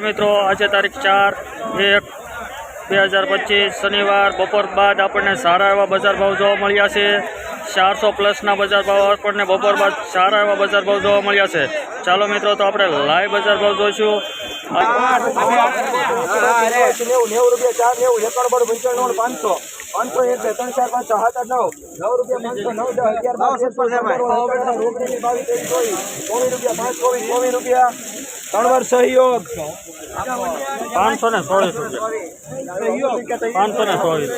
મિત્રો, આજે તારીખ ચાર એક બે હજાર પચીસ, શનિવાર, બપોર બાદ આપણને સારા એવા બજાર ભાવ જોવા મળ્યા છે. ચારસો પ્લસના બજાર ભાવ આપણને બપોર બાદ સારા એવા બજાર ભાવ જોવા મળ્યા છે. ચાલો મિત્રો, તો આપણે લાઈવ બજાર ભાવ જોઈશું. ચાર પાંચ છ સાત પાંચસો રૂપિયા ત્રણ વાર સહયોગ. પાંચસો ને ચોવીસ રૂપિયા. પાંચસો ને ચોવીસ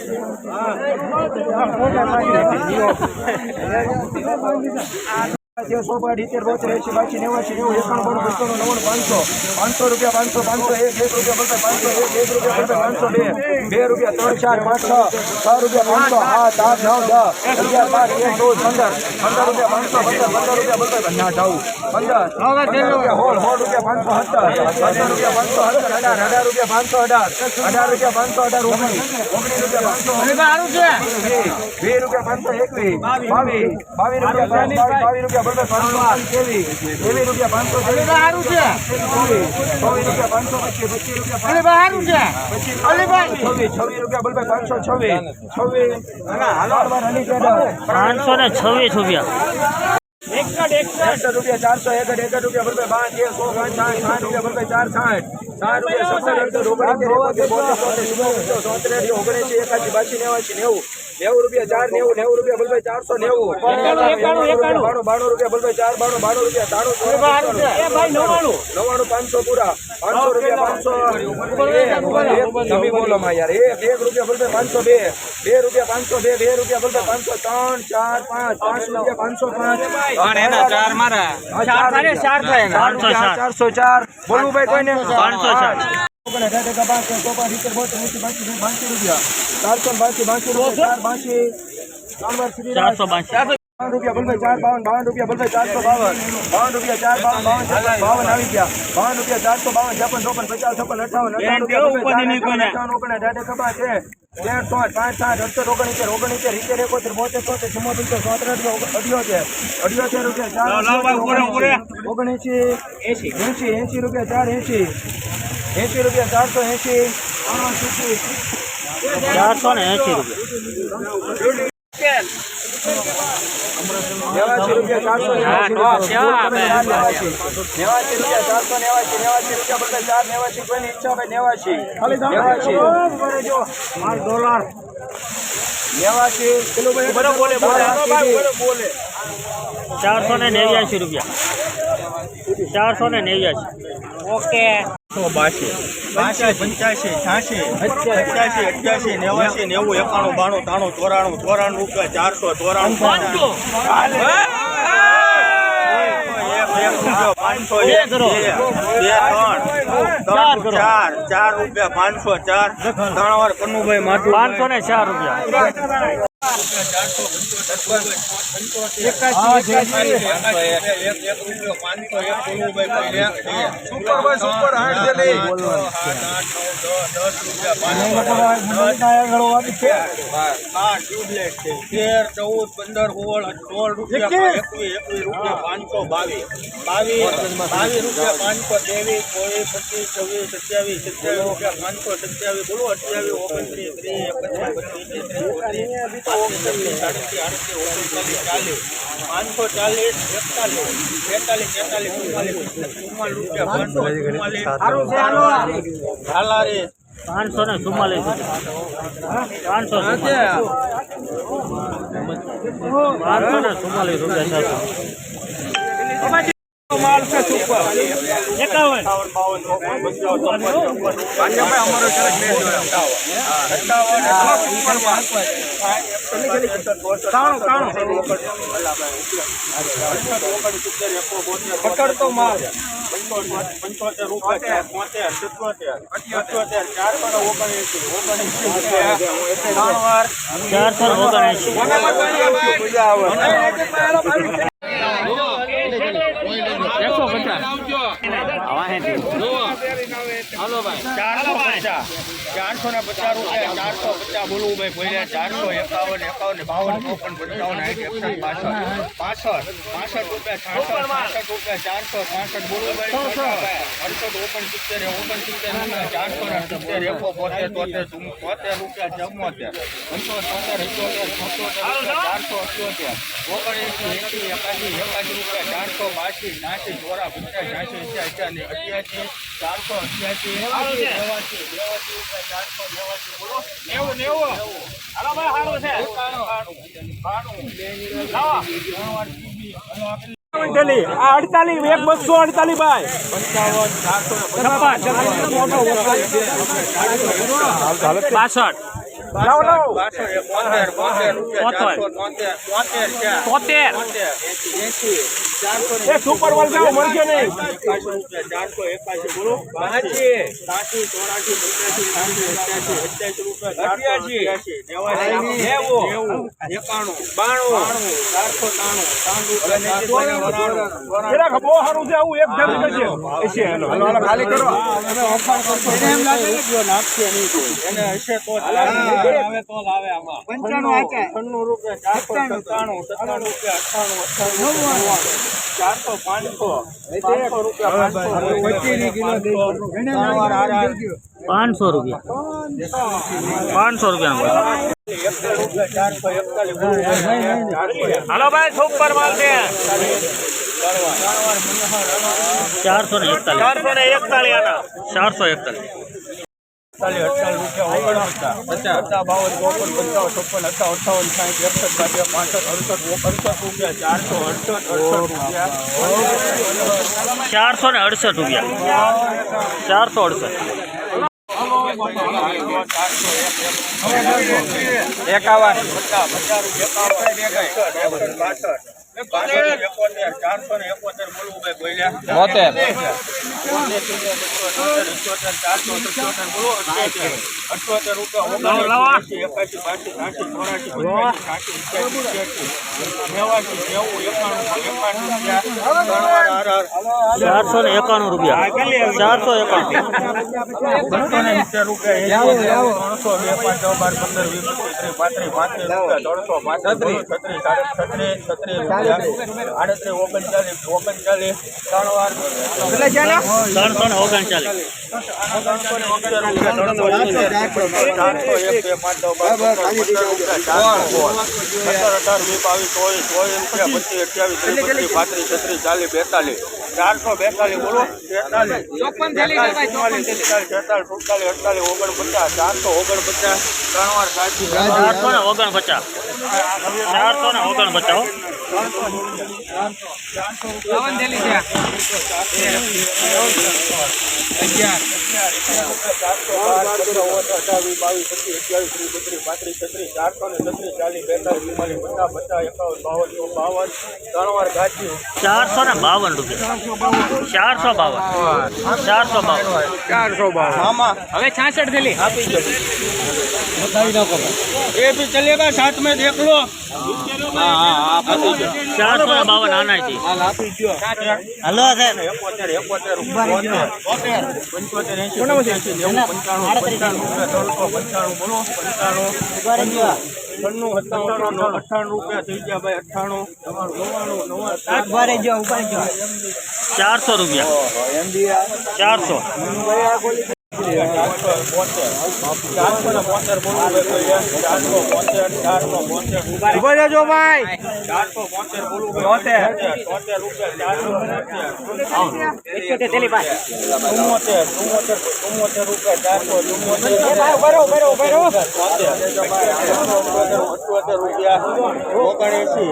સો પાંચ ઇત્તેર બોતેર એસી બાસી નેવાસી નેવું એકાણું નવ્વાણું પાંચસો પાંચસો રૂપિયા પાંચસો પાંચસો એક એક રૂપિયા બસો પાંચસો એક એક રૂપિયા પાંચસો બે બે રૂપિયા ત્રણ ચાર પાંચ છ છ રૂપિયા પાંચસો સાત આઠ નવ દસ અગિયાર બાર એક ચૌદ પંદર પંદર રૂપિયા પાંચસો પંદર પંદર રૂપિયા બસો ના જાવું પંદર રૂપિયા હોળ હોળ રૂપિયા પાંચસો સત્તર રૂપિયા પાંચસો સત્તર અઢાર અઢાર રૂપિયા પાંચસો અઢાર અઢાર રૂપિયા પાંચસો અઢાર ઓગણીસ ઓગણીસ રૂપિયા પાંચસો વીસ વીસ રૂપિયા પાંચસો એકવીસ બાવીસ બાવીસ રૂપિયા બાવીસ બાવીસ રૂપિયા પાંચસો ત્રેવીસ રૂપિયા પાંચસો રૂપિયા પાંચસો પચીસ પચીસ રૂપિયા છવ્વીસ છવ્વીસ રૂપિયા બલભાઈ પાંચસો છવ્વીસ. છવ્વીસ. ને છવ્વીસ રૂપિયા. એકસઠ રૂપિયા ચારસો એકડ રૂપિયા બલભાઈ પાંચ એક સો પાંચ સાઠ સાઠ રૂપિયા બલભાઈ ચાર સાઠ. સાઠ રૂપિયા સત્તર એકસો ઓગણીસ ઓગણસી એકાસી બાસી નેવાસી નેવું. નેવું રૂપિયા ચાર નેવું નેવું રૂપિયા બલભાઈ ચારસો નેવું. બાણું બાણું રૂપિયા બલભાઈ ચાર બાણું બાણું રૂપિયા તાણું પાંચસો પૂરા. પાંચસો રૂપિયા પાંચસો. તમે બોલો માં યાર. એક એક રૂપિયા બલભાઈ પાંચસો બે. બે રૂપિયા પાંચસો બે બે રૂપિયા બલભાઈ પાંચસો ત્રણ ચાર પાંચ. પાંચ રૂપિયા પાંચસો પાંચ. ચાર મારા. ચાર થાય ચાર થાય પાંચસો ચાર. ચારસો ચાર બોલવું ભાઈ કોઈને પાંચસો ચાર. ચારસો બાસી બાસી રૂપિયા વાર શ્રી ચારસો બાવન રૂપિયા બલભાઈ ચાર બાવન બાવન રૂપિયા બલભાઈ ચારસો બાવન બાવન રૂપિયા ચાર બાવન બાવન બાવન આવી ગયા બાવન રૂપિયા ચારસો બાવન છપ્પન ચોપન પચાસ છપ્પન અઠાવન અઠાવન રૂપિયા બલભાઈ ચાર અઠાવન ઓગણ અઢાર ખભા છે તેરસો પાંચ સાત અડસઠ ઓગણીસેર ઓગણીસેર ઇત્તેર એકોતેર બોતેર ચોતેર ચુમ્મોતેર ચોતેર અઢિયોતેર અઢિયોતેર રૂપિયા ચાર ઓગણીસી એસી એસી એસી રૂપિયા ચાર એસી એસી રૂપિયા ચારસો એસી ચારસો ને એસી રૂપિયા. નેવાસી રૂપિયા ચારસો નેવાસી. નેવાસી રૂપિયા ચારસો નેવાસી નેવાસી રૂપિયા બધા ચાર નેવાસી કોઈની ઈચ્છા હોય નેવાસી. નેવાસી. નેવાસી. બોલે ચારસો ને નેવ્યાસી રૂપિયા. ચારસો ને નેવ્યાસી. ઓકે. પંચ્યાસી. છ્યાસી. પંચ્યાસી. અઠ્યાસી નેવાસી નેવું એકાણું બાણું ત્રાણું ચોરાણું ચોરાણું રૂપિયા ચારસો ચોરાણું. પાંચસો. પાંચસો એક બે બે ત્રણ. ત્રણ ચાર ચાર રૂપિયા પાંચસો ચાર. ત્રણ વાર કનુભાઈ પાંચસો ને ચાર રૂપિયા. તેર ચૌદ પંદર સોળ સોળ રૂપિયા એકવીસ એકવીસ રૂપિયા પાંચસો બાવીસ. બાવીસ બાવીસ રૂપિયા પાંચસો ત્રેવીસ ચોવીસ પચીસ છવ્વીસ સત્યાવીસ સત્યાવીસ રૂપિયા પાંચસો સત્યાવીસ બોલો અઠ્યાવીસ ઓગણત્રીસ ત્રીસ એકત્રીસ બત્રીસ તેત્રીસ પાંચસો ચાલીસ એકતાલીસ બેતાલીસ તેતાલીસ ચુમ્માલીસ પાંચસો ને ચુમ્માલીસ પાંચસો પાંચસો ને ચુમ્માલીસ રૂપિયા ચારસો એકાવન. પકડતો માલ. પંચોતેર રૂપિયા પોતેર સિત્તોતેર અઠ્યોતેર ચાર પર ઓગણએંસી ચારસો ઓગણએંસી એકસો પચાસ હાલો ભાઈ ચારસો પચાસ. ચારસો ને પચાસ રૂપિયા ચારસો પચાસ બોલવું ભાઈ ચારસો એકાવન એકાવન બાવન ચોપન પંચાવન સાઠ એકસઠ પાસઠ. પાસઠ પાસઠ રૂપિયા છાસઠ છાસઠ રૂપિયા ચારસો છાસઠ બોલવું ભાઈ અડસઠ ઓગણ સિત્તેર ઓગણ સિત્તેર રૂપિયા ચારસો ને સિત્તેર એકો બોતેર તોતેર તોતેર રૂપિયા ચુમ્મોતેર. પંચોતેર તોતેર અઠ્યોતેર છોતેર ચારસો અઠ્યોતેર. ઓગણએંસી એંસી એકાસી એકાસી રૂપિયા ચારસો બાસી ત્યાંસી ચોરા પચાસ અઠ્યાસી અઠ્યાસી ચારસો અઠ્યાસી નેવું નેવું. હાલો ભાઈ છે. અડતાલીસ એક બસો અડતાલીસ ભાઈ. પાસઠ તોતેર તોતેર ચારસો એ સુપર વલગાઓ મળશે નહીં. ચારસો એકાશી બોલો. બાસી. સાસી ચોરાશી પચાસી અઠ્યાસી અઠ્યાસી રૂપિયા ચારસો અઠ્યાસી. એકાણું. બાણું. ચારસો ચારસો જરા બહુ સારું છે આવું એક જમી કરજે એસી હાલો હાલો હાલો ખાલી કરો. એને હશે તો આવે તો લાવે આમાં. પંચાણું રૂપિયા ચારસો સત્તાણું. સત્તાણું રૂપિયા અઠ્ઠાણું અઠ્ઠાણું પાંચસો રૂપિયા. પાંચસો રૂપિયા પાંચસો ભાઈ, સુપર માલ છે. ચારસો ને એકતાલીસ. ચારસો ને એકતાલીસ ચારસો એકતાલીસ. અડતાલીસ અડતાલીસ રૂપિયા ઓગણપચાસ. પચાસ. બાવન ચોપન પંચાવન છપ્પન અઠાવન અઠાવન સાઠ એકસઠ પાંસઠ અડસઠ અડસઠ રૂપિયા ચારસો અડસઠ અડસઠ રૂપિયા. ચારસો ને અડસઠ રૂપિયા. ચારસો અડસઠ. એકાવન. પચાસ પચાસ રૂપિયા એકોતેર ચારસો ને એકોતેર બોલવું ભાઈ બોલ્યા. ચારસો ને એકાણું રૂપિયા. ચારસો એકાણું. બસો ને સિત્તેર રૂપિયા ત્રણસો બે પાંચ છ બાર પંદર વીસ ત્રીસ પાંત્રીસ પાંત્રીસ રૂપિયા ત્રણસો પાંત્રીસ છત્રીસ છત્રીસ રૂપિયા આડત્રીસ ઓગણચાલીસ ઓગણચાલીસ ત્રણ વાર ત્રણસો ને ઓગણચાલીસ ચારસો બેતાલીસ બોલો છેતાલીસ સુડતાલીસ અડતાલીસ ઓગણપચાસ ચારસો ઓગણપચાસ ત્રણ વાર સાચી ચારસો ને ઓગણપચાસ ચારસો ને ઓગણપચાસ ચારસો ચારસો ચારસો ને બાવન રૂપિયા. ચારસો બાવન. ચારસો બાવન. ચારસો બાવન. હવે છાસઠ થેલી. આપી દો. એ ભી ચલેગા સાથ મેં દેખ લો ચારસો બાવન આના હલો સાહેબ. પંચોતેર એંસી પંચાણું પંચાણું ત્રણસો પંચાણું રૂપિયા થઈ ગયા ભાઈ અઠ્ઠાણું નવ્વાણું નવ્વાણું ચારસો રૂપિયા. ચારસો. ઊભા રહેજો ભાઈ. ચારસો બોતેર બોલવું તોતેર તોતેર રૂપિયા ચારસો ચુમ્મોતેર ચુમ્મોતેર ચુમ્મોતેર રૂપિયા ચારસો ચુમ્મોતેર રૂપિયા ઓગણએંસી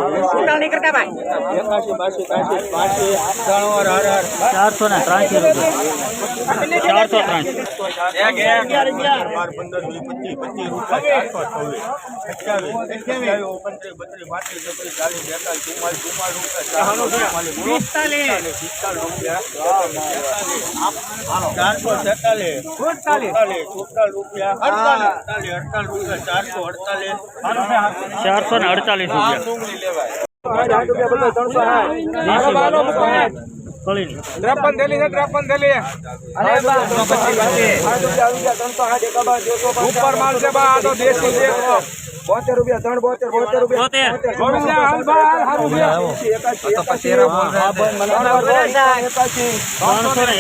એકાશી બાસી ત્રાસી પાંચી ત્રણ વાર ચારસો ને ત્રાસી રૂપિયા. ચારસો ત્રાસી. ચારસો છવ્વીસ અડતાલીસ રૂપિયા ચારસો અડતાલીસ ચારસો ને અડતાલીસ ત્રેપન થેલી છે ત્રેપન થેલી. ઉપર માલ છે બા આ તો દેશી છે બોતેર રૂપિયા ત્રણ બોતેર બોતેર રૂપિયા.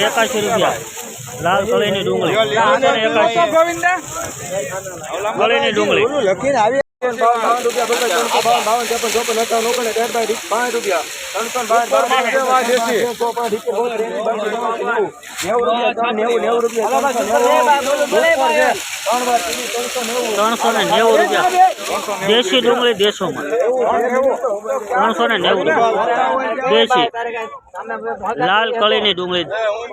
એકાશી રૂપિયા. લાલ કળીની ડુંગળી. ડુંગળી. લખીને આવી બાવન રૂપિયા ત્રણસો ને નેવું. રૂપિયા. દેશી ડુંગળી દેશોમાં. ત્રણસો ને નેવું રૂપિયા. દેશી. લાલ કળીની ડુંગળી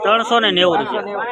ત્રણસો ને નેવું રૂપિયા.